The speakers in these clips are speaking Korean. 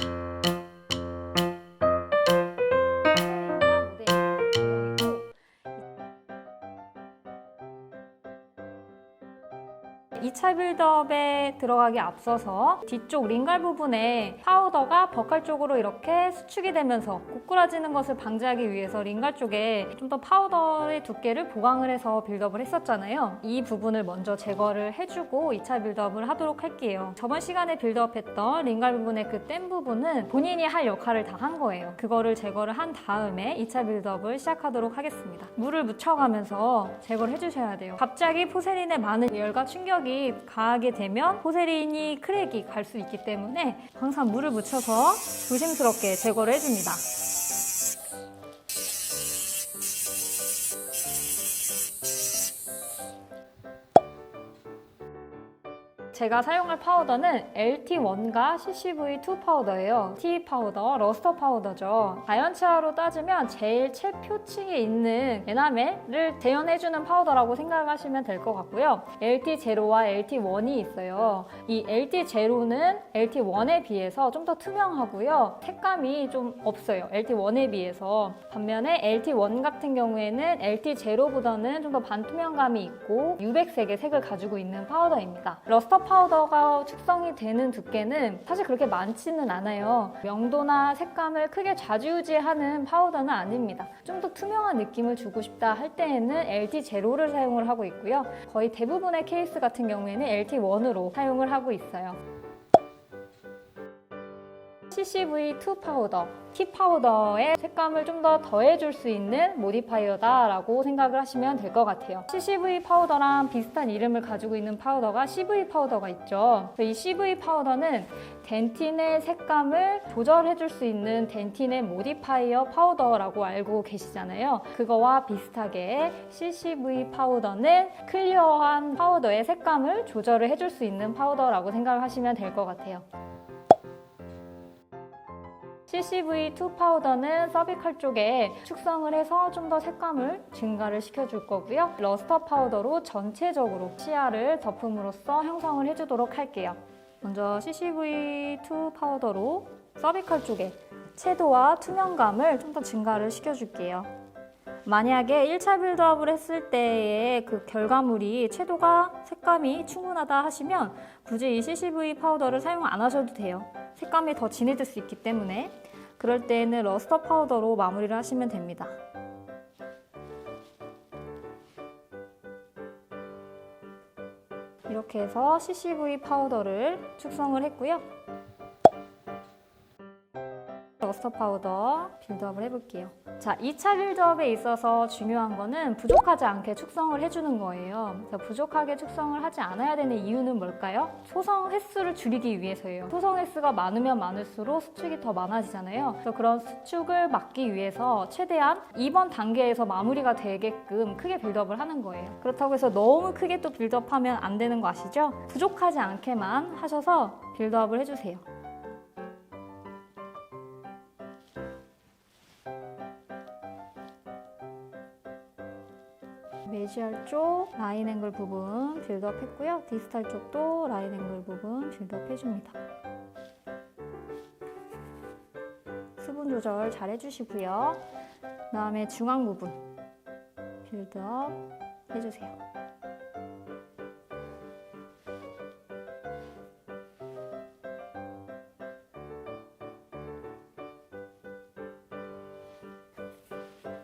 you 이차 빌드업에 들어가기 앞서서 뒤쪽 링갈 부분에 파우더가 버칼 쪽으로 이렇게 수축이 되면서 고꾸라지는 것을 방지하기 위해서 링갈 쪽에 좀 더 파우더의 두께를 보강을 해서 빌드업을 했었잖아요. 이 부분을 먼저 제거를 해주고 2차 빌드업을 하도록 할게요. 저번 시간에 빌드업했던 링갈 부분의 그뗀 부분은 본인이 할 역할을 다 한 거예요. 그거를 제거를 한 다음에 2차 빌드업을 시작하도록 하겠습니다. 물을 묻혀가면서 제거를 해주셔야 돼요. 갑자기 포세린의 많은 열과 충격이 가하게 되면 포세린이 크랙이 갈 수 있기 때문에 항상 물을 묻혀서 조심스럽게 제거를 해줍니다. 제가 사용할 파우더는 LT1과 CCV2 파우더예요. T 파우더, 러스터 파우더죠. 자연치화로 따지면 제일 최표층에 있는 에나멜을 재현해주는 파우더라고 생각하시면 될 것 같고요. LT0와 LT1이 있어요. 이 LT0는 LT1에 비해서 좀 더 투명하고요. 색감이 좀 없어요. LT1에 비해서. 반면에 LT1 같은 경우에는 LT0보다는 좀 더 반투명감이 있고 유백색의 색을 가지고 있는 파우더입니다. 러스터 파우더 가 축성이 되는 두께는 사실 그렇게 많지는 않아요. 명도나 색감을 크게 좌지우지하는 파우더는 아닙니다. 좀 더 투명한 느낌을 주고 싶다 할 때에는 LT0를 사용을 하고 있고요. 거의 대부분의 케이스 같은 경우에는 LT1으로 사용을 하고 있어요. CCV2 파우더, T 파우더의 색감을 좀 더 더해줄 수 있는 모디파이어다라고 생각을 하시면 될 것 같아요. CCV 파우더랑 비슷한 이름을 가지고 있는 파우더가 CV 파우더가 있죠. 이 CV 파우더는 덴틴의 색감을 조절해줄 수 있는 덴틴의 모디파이어 파우더라고 알고 계시잖아요. 그거와 비슷하게 CCV 파우더는 클리어한 파우더의 색감을 조절을 해줄 수 있는 파우더라고 생각을 하시면 될 것 같아요. CCV2 파우더는 서비칼 쪽에 축성을 해서 좀 더 색감을 증가를 시켜줄 거고요. 러스터 파우더로 전체적으로 시야를 덮음으로써 형성을 해주도록 할게요. 먼저 CCV2 파우더로 서비칼 쪽에 채도와 투명감을 좀 더 증가를 시켜줄게요. 만약에 1차 빌드업을 했을 때의 그 결과물이 채도가 색감이 충분하다 하시면 굳이 이 CCV 파우더를 사용 안 하셔도 돼요. 색감이 더 진해질 수 있기 때문에 그럴 때에는 러스터 파우더로 마무리를 하시면 됩니다. 이렇게 해서 CCV 파우더를 축성을 했고요. 러스터 파우더 빌드업을 해볼게요. 자, 2차 빌드업에 있어서 중요한 거는 부족하지 않게 축성을 해주는 거예요. 부족하게 축성을 하지 않아야 되는 이유는 뭘까요? 소성 횟수를 줄이기 위해서예요. 소성 횟수가 많으면 많을수록 수축이 더 많아지잖아요. 그래서 그런 수축을 막기 위해서 최대한 이번 단계에서 마무리가 되게끔 크게 빌드업을 하는 거예요. 그렇다고 해서 너무 크게 또 빌드업하면 안 되는 거 아시죠? 부족하지 않게만 하셔서 빌드업을 해주세요. 메지얼 쪽 라인 앵글 부분 빌드업 했고요. 디스탈 쪽도 라인 앵글 부분 빌드업 해줍니다. 수분 조절 잘 해주시고요. 그 다음에 중앙 부분 빌드업 해주세요.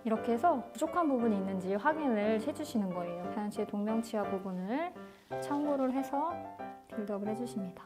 이렇게 해서 부족한 부분이 있는지 확인을 해주시는 거예요. 하얀치 동명치아 부분을 참고를 해서 빌드업을 해주십니다.